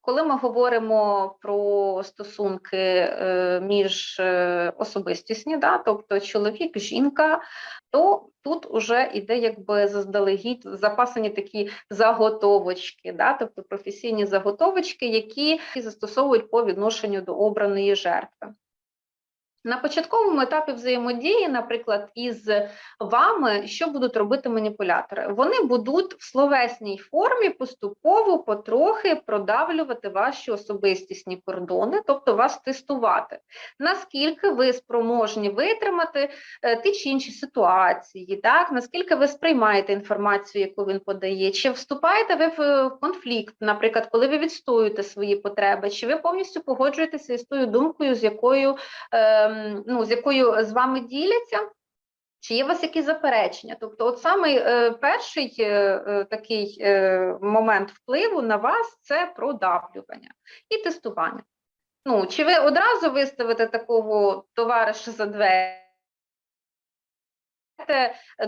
Коли ми говоримо про стосунки е, між е, особистісні, да, тобто чоловік, жінка, то тут вже іде якби заздалегідь запасані такі заготовочки, да, тобто професійні заготовочки, які застосовують по відношенню до обраної жертви. На початковому етапі взаємодії, наприклад, із вами, що будуть робити маніпулятори? Вони будуть в словесній формі поступово, потрохи продавлювати ваші особистісні кордони, тобто вас тестувати. Наскільки ви спроможні витримати е, ті чи інші ситуації, так? наскільки ви сприймаєте інформацію, яку він подає, чи вступаєте ви в е, конфлікт, наприклад, коли ви відстоюєте свої потреби, чи ви повністю погоджуєтеся із тою думкою, з якою. Ем, ну, з якою з вами діляться, чи є у вас якісь заперечення? Тобто, от саме е, перший е, е, такий момент впливу на вас це продавлювання і тестування. Ну, чи ви одразу виставите такого товариша за двері?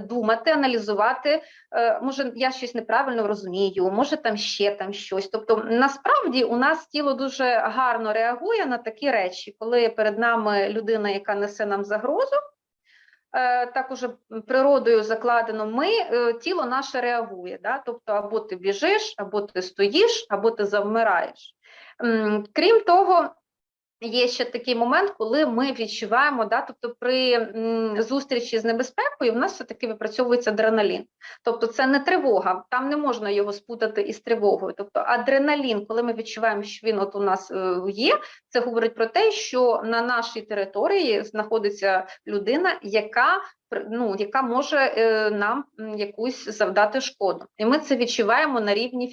Думати, аналізувати, е, може, я щось неправильно розумію, може там ще там щось. Тобто, насправді у нас тіло дуже гарно реагує на такі речі, коли перед нами людина, яка несе нам загрозу, е, так уже природою закладено, ми е, тіло наше реагує. Да? Тобто, або ти біжиш, або ти стоїш, або ти завмираєш. Крім того, Є ще такий момент, коли ми відчуваємо, да, тобто при зустрічі з небезпекою в нас все-таки випрацьовується адреналін. Тобто це не тривога, там не можна його спутати із тривогою. Тобто адреналін, коли ми відчуваємо, що він от у нас е, є, це говорить про те, що на нашій території знаходиться людина, яка ну, яка може е, нам якусь завдати шкоду. І ми це відчуваємо на рівні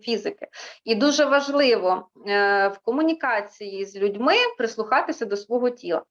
фізики. І дуже важливо е, в комунікації з людьми прислухатися до свого тіла.